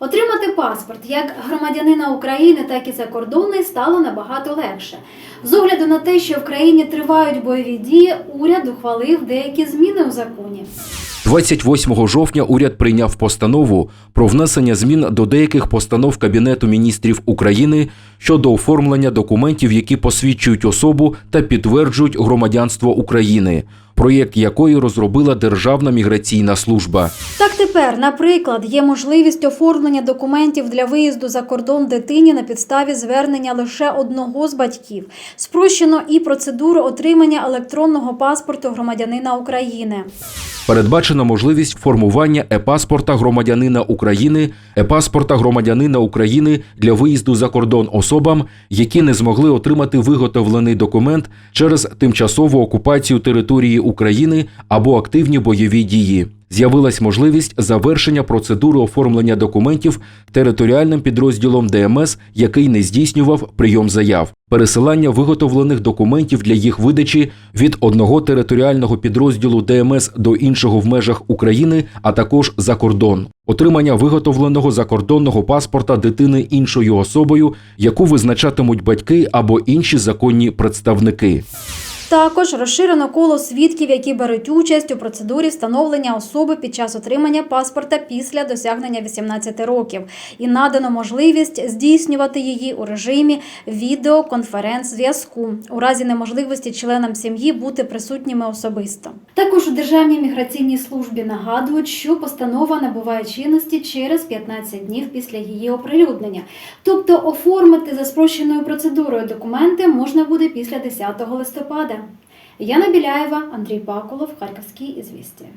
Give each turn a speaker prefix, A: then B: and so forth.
A: Отримати паспорт як громадянина України, так і закордонний стало набагато легше. З огляду на те, що в країні тривають бойові дії, уряд ухвалив деякі зміни у законі.
B: 28 жовтня уряд прийняв постанову про внесення змін до деяких постанов Кабінету міністрів України щодо оформлення документів, які посвідчують особу та підтверджують громадянство України, проєкт якої розробила Державна міграційна служба.
A: Так тепер, наприклад, є можливість оформлення документів для виїзду за кордон дитині на підставі звернення лише одного з батьків. Спрощено і процедуру отримання електронного паспорту громадянина України.
B: Передбачена можливість формування е-паспорта громадянина України, е-паспорта громадянина України для виїзду за кордон особам, які не змогли отримати виготовлений документ через тимчасову окупацію території України або активні бойові дії. З'явилась можливість завершення процедури оформлення документів територіальним підрозділом ДМС, який не здійснював прийом заяв, пересилання виготовлених документів для їх видачі від одного територіального підрозділу ДМС до іншого в межах України, а також за кордон, отримання виготовленого закордонного паспорта дитини іншою особою, яку визначатимуть батьки або інші законні представники.
A: Також розширено коло свідків, які беруть участь у процедурі встановлення особи під час отримання паспорта після досягнення 18 років, і надано можливість здійснювати її у режимі відеоконференц-зв'язку у разі неможливості членам сім'ї бути присутніми особисто. Також у Державній міграційній службі нагадують, що постанова набуває чинності через 15 днів після її оприлюднення. Тобто оформити за спрощеною процедурою документи можна буде після 10 листопада. Яна Біляєва, Андрій Пакулов, Харківські ізвістія.